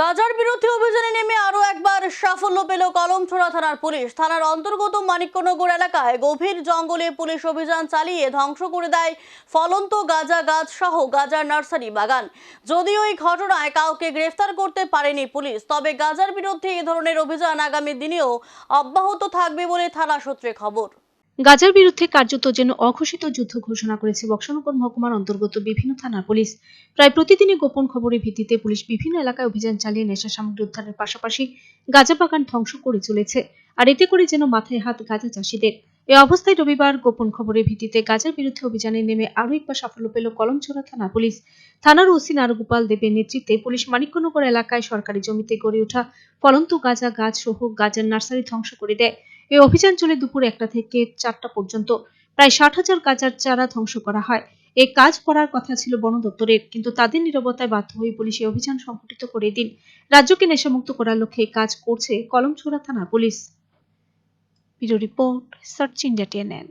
গাজার বিরুদ্ধে অভিযানে নেমে আরও একবার সাফল্য পেল কলমছড়া থানার পুলিশ। থানার অন্তর্গত মানিক্যনগর এলাকায় গভীর জঙ্গলে পুলিশ অভিযান চালিয়ে ধ্বংস করে দেয় ফলন্ত গাজা গাছ সহ গাজার নার্সারি বাগান। যদিও এই ঘটনায় কাউকে গ্রেফতার করতে পারেনি পুলিশ, তবে গাজার বিরুদ্ধে এ ধরনের অভিযান আগামী দিনেও অব্যাহত থাকবে বলে থানা সূত্রে খবর। গাজার বিরুদ্ধে কার্যত যেন অঘোষিত যুদ্ধ ঘোষণা করেছে বক্সনগর মহকুমার অন্তর্গত বিভিন্ন থানার পুলিশ। প্রায় প্রতিদিনই গোপন খবরের ভিত্তিতে পুলিশ বিভিন্ন এলাকায় অভিযান চালিয়ে নেশা সামগ্রী উদ্ধারের পাশাপাশি গাঁজা বাগান ধ্বংস করে চলেছে, আর এতে করে যেন মাথায় হাত গাঁজা চাষিদের। এই অবস্থায় রবিবার গোপন খবরের ভিত্তিতে গাজার বিরুদ্ধে অভিযানে নেমে আরও একবার সাফল্য পেল কলমছড়া থানা পুলিশ। থানার ওসি নারগোপাল দেবের নেতৃত্বে পুলিশ মানিক্যনগর এলাকায় সরকারি জমিতে গড়ে ওঠা ফলন্ত গাঁজা গাছ সহ গাজার নার্সারি ধ্বংস করে দেয়। এই অভিযান চলে দুপুর একটা থেকে চারটা পর্যন্ত। প্রায় ষাট হাজার গাজার চারা ধ্বংস করা হয়। এই কাজ করার কথা ছিল বন দপ্তরের, কিন্তু তাদের নিরবতায় বাধ্য হয়ে পুলিশ এই অভিযান সংঘটিত করে দিন। রাজ্যকে নেশামুক্ত করার লক্ষ্যে কাজ করছে কলমছোড়া থানা police. Report, search India TNN.